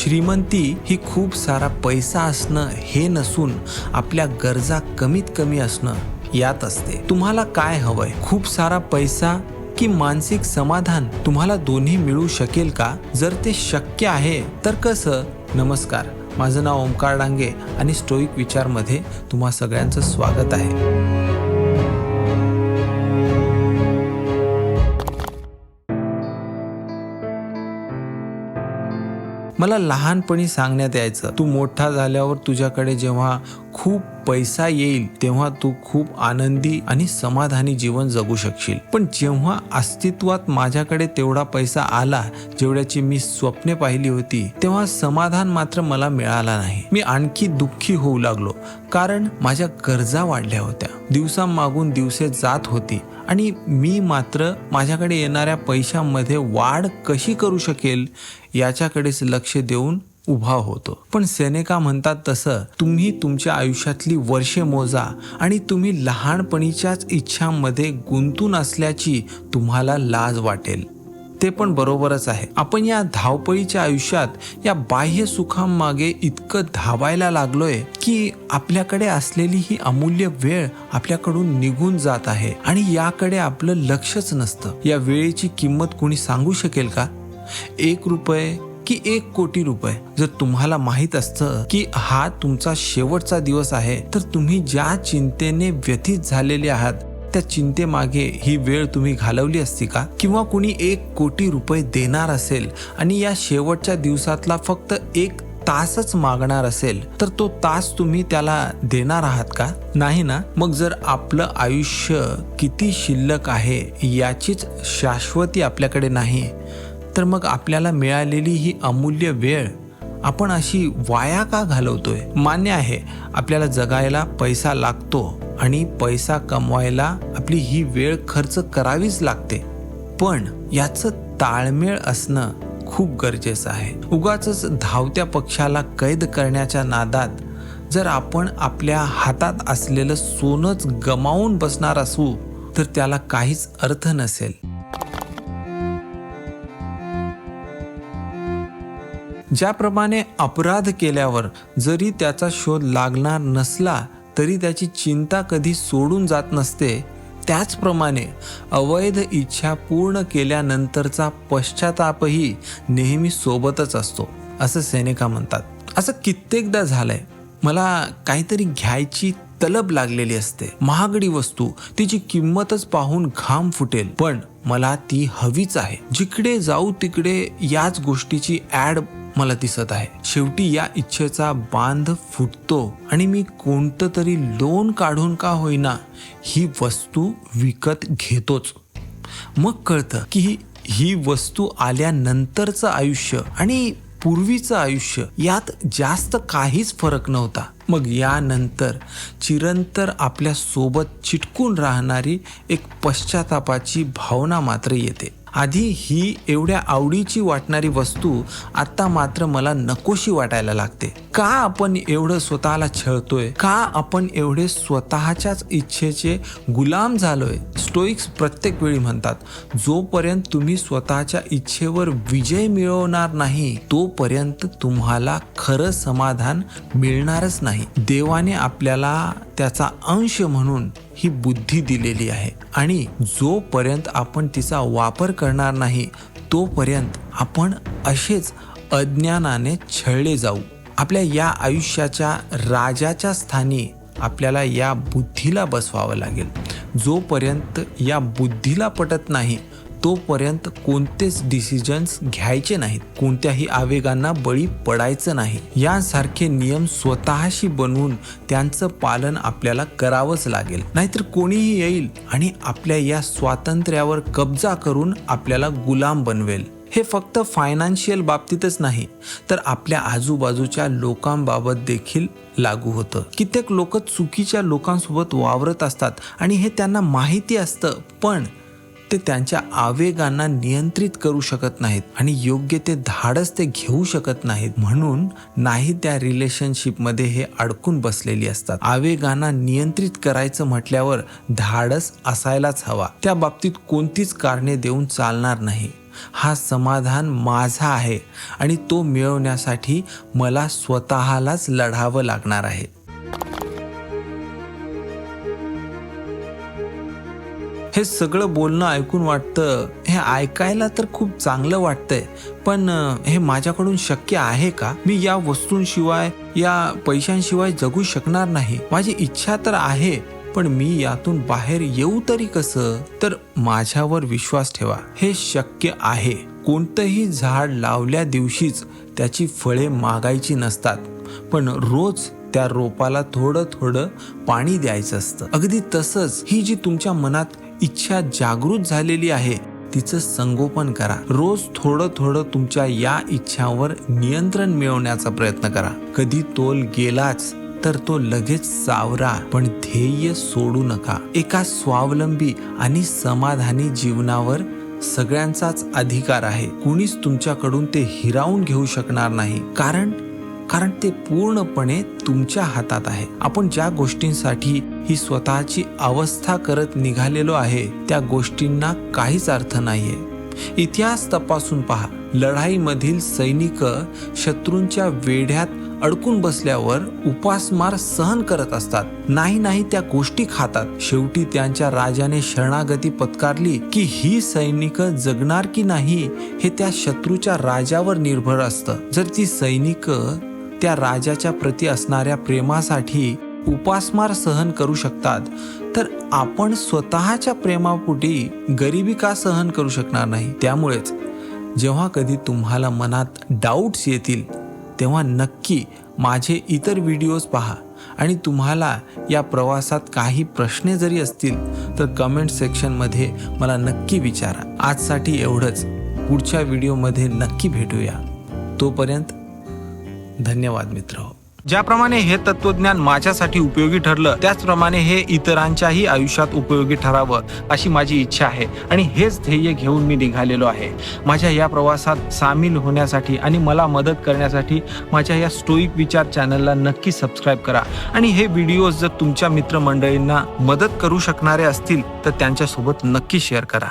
श्रीमंती ही खूप सारा पैसा असणं हे नसून आपल्या गरजा कमीत कमी असणं यात असते. तुम्हाला काय हवंय? खूप सारा पैसा की मानसिक समाधान तुम्हाला दोन्ही मिळू शकेल का? जर ते शक्य आहे तर कसं? नमस्कार माझं नाव ओंकार डांगे आणि स्टोईक विचारमध्ये तुम्हा सगळ्यांचं स्वागत आहे. मला लहानपणी सांगण्यात यायचं तू मोठा झाल्यावर तुझ्याकडे जेव्हा खूप पैसा येईल तेव्हा तू खूप आनंदी आणि समाधानी जीवन जगू शकशील. पण जेव्हा अस्तित्वात माझ्याकडे तेवढा पैसा आला जेवढ्याची मी स्वप्ने पाहिली होती तेव्हा समाधान मात्र मला मिळाला नाही. मी आणखी दुःखी होऊ लागलो कारण माझ्या गरजा वाढल्या होत्या. दिवसामागून दिवसे जात होती आणि मी मात्र माझ्याकडे येणाऱ्या पैशामध्ये वाढ कशी करू शकेल याच्याकडेच लक्ष देऊन उभा होतो. पण सेनेका म्हणतात तसं तुम्ही तुमच्या आयुष्यातली वर्षे मोजा आणि तुम्ही लहानपणीच्याच इच्छांमध्ये गुंतून असल्याची तुम्हाला लाज वाटेल. ते पण बरोबरच आहे. आपण या धावपळीच्या आयुष्यात या बाह्य सुखांमागे इतकं धावायला लागलोय की आपल्याकडे असलेली ही अमूल्य वेळ आपल्याकडून निघून जात आहे आणि याकडे आपलं लक्षच नसतं. या वेळेची किंमत कुणी सांगू शकेल का? एक रुपये की एक कोटी रुपये. जर तुम्हाला माहीत असतं की हा तुमचा शेवटचा दिवस आहे तर तुम्ही ज्या चिंतेने व्यथित झालेले आहात त्या चिंतेमागे ही वेळ तुम्ही घालवली असती का? किंवा कुणी एक कोटी रुपये देणार असेल आणि या शेवटच्या दिवसातला फक्त एक तासच मागणार असेल तर तो तास तुम्ही त्याला देणार आहात का? नाही ना? मग जर आपलं आयुष्य किती शिल्लक आहे याचीच शाश्वती आपल्याकडे नाही. तर मग आपल्याला मिळालेली ही अमूल्य वेळ आपण अशी वाया का घालवतोय? मान्य आहे आपल्याला जगायला पैसा लागतो आणि पैसा कमवायला आपली ही वेळ खर्च करावीच लागते. पण याचं ताळमेळ असणं खूप गरजेचं आहे. उगाच धावत्या पक्षाला कैद करण्याच्या नादात जर आपण आपल्या हातात असलेलं सोनच गमावून बसणार असू तर त्याला काहीच अर्थ नसेल. ज्याप्रमाणे अपराध केल्यावर जरी त्याचा शोध लागणार नसला तरी त्याची चिंता कधी सोडून जात नसते. त्याचप्रमाणे अवैध इच्छा पूर्ण केल्यानंतरचा पश्चातापही नेहमी सोबतच असतो असं सेनेका म्हणतात. असं कित्येकदा झालंय. मला काहीतरी घ्यायची तलब लागलेली असते. महागडी वस्तू तिची किंमतच पाहून घाम फुटेल पण मला ती हवीच आहे. जिकडे जाऊ तिकडे याच गोष्टीची ॲड मला दिसत आहे. शेवटी या इच्छेचा बांध फुटतो आणि मी कोणतं तरी लोन काढून का होईना ही वस्तू विकत घेतोच. मग कळतं की ही- ही वस्तू आल्यानंतरचं आयुष्य आणि पूर्वीचं आयुष्य यात जास्त काहीच फरक नव्हता. मग यानंतर चिरंतर आपल्यासोबत चिटकून राहणारी एक पश्चातापाची भावना मात्र येते. आधी ही एवढ्या आवडीची वाटणारी वस्तू आता मात्र मला नकोशी वाटायला लागते. का आपण एवढं स्वतःला छळतोय? का आपण एवढे स्वतःच्याच इच्छेचे गुलाम झालोय? स्टोईक्स प्रत्येक वेळी म्हणतात जोपर्यंत तुम्ही स्वतःच्या इच्छेवर विजय मिळवणार नाही तोपर्यंत तुम्हाला खरं समाधान मिळणारच नाही. देवाने आपल्याला त्याचा अंश म्हणून ही बुद्धी दिलेली आहे. आणि जोपर्यंत आपण तिचा वापर करणार नाही तोपर्यंत आपण असेच अज्ञानाने छळले जाऊ. आपल्या या आयुष्याच्या राजाच्या स्थानी आपल्याला या बुद्धीला बसवावं लागेल. जोपर्यंत या बुद्धीला पटत नाही तोपर्यंत कोणतेच डिसिजन्स घ्यायचे नाहीत. कोणत्याही आवेगांना बळी पडायचं नाही. यासारखे नियम स्वतःशी बनवून त्यांचं पालन आपल्याला करावंच लागेल. नाहीतर कोणीही येईल आणि आपल्या या स्वातंत्र्यावर कब्जा करून आपल्याला गुलाम बनवेल. हे फक्त फायनान्शियल बाबतीतच नाही तर आपल्या आजूबाजूच्या लोकांबाबत देखील लागू होतं. कित्येक लोक चुकीच्या लोकांसोबत वावरत असतात आणि हे त्यांना माहिती असतं पण ते त्यांच्या आवेगांना नियंत्रित करू शकत नाहीत आणि योग्य ते धाडस ते घेऊ शकत नाहीत. म्हणून नाही त्या रिलेशनशिपमध्ये हे अडकून बसलेली असतात. आवेगांना नियंत्रित करायचं म्हटल्यावर धाडस असायलाच हवा. त्या बाबतीत कोणतीच कारणे देऊन चालणार नाही. हा समाधान माझा आहे आणि तो मिळवण्यासाठी मला स्वतःलाच लढावं लागणार आहे. हे सगळं बोलणं ऐकून वाटतं. हे ऐकायला तर खूप चांगलं वाटतंय. पण हे माझ्याकडून शक्य आहे का? मी या वस्तूंशिवाय या पैशांशिवाय जगू शकणार नाही. माझी इच्छा तर आहे पण मी यातून बाहेर येऊ तरी कसं? तर माझ्यावर विश्वास ठेवा. हे शक्य आहे. कोणतंही झाड लावल्या दिवशीच त्याची फळे मागायची नसतात. पण रोज त्या रोपाला थोडं थोडं पाणी द्यायचं असतं. अगदी तसंच ही जी तुमच्या मनात इच्छा जागृत झालेली आहे तिचं संगोपन करा. रोज थोडं थोडं तुमच्या या इच्छावर नियंत्रण मिळवण्याचा प्रयत्न करा. कधी तोल गेलाच तर तो लगेच सावरा पण ध्येय सोडू नका. एका स्वावलंबी आणि समाधानी जीवनावर सगळ्यांचाच अधिकार आहे. कुणीच तुमच्याकडून ते हिरावून घेऊ शकणार नाही. कारण कारण ते पूर्णपणे तुमच्या हातात आहे. आपण ज्या गोष्टींसाठी ही स्वतःची अवस्था करत निघालेलो आहे त्या गोष्टींना काहीच अर्थ नाहीये. इतिहास तपासून पहा. लढाईमधील सैनिक शत्रूंच्या वेढ्यात अडकून बसल्यावर उपासमार सहन करत असतात. नाही नाही त्या गोष्टी खातात. शेवटी त्यांच्या राजाने शरणागती पत्कारली की ही सैनिक जगणार की नाही हे त्या शत्रूच्या राजावर निर्भर असतं. जर ती सैनिक त्या राजाच्या प्रती असणाऱ्या प्रेमासाठी उपासमार सहन करू शकतात. तर आपण स्वतःच्या प्रेमापुटी गरिबी का सहन करू शकणार नाही. त्यामुळेच जेव्हा कधी तुम्हाला मनात डाऊट्स येतील तेव्हा नक्की माझे इतर व्हिडिओज पहा. आणि तुम्हाला या प्रवासात काही प्रश्न जरी असतील तर कमेंट सेक्शनमध्ये मला नक्की विचारा. आजसाठी एवढंच. पुढच्या व्हिडिओमध्ये नक्की भेटूया. तोपर्यंत धन्यवाद मित्र. ज्याप्रमाणे हे तत्वज्ञान माझ्यासाठी उपयोगी ठरलं त्याचप्रमाणे हे इतरांच्याही आयुष्यात उपयोगी ठरावं अशी माझी इच्छा आहे आणि हेच ध्येय घेऊन मी निघालेलो आहे. माझ्या या प्रवासात सामील होण्यासाठी आणि मला मदत करण्यासाठी माझ्या या स्टोईक विचार चॅनलला नक्की सबस्क्राईब करा. आणि हे व्हिडिओज जर तुमच्या मित्रमंडळींना मदत करू शकणारे असतील तर त्यांच्यासोबत नक्की शेअर करा.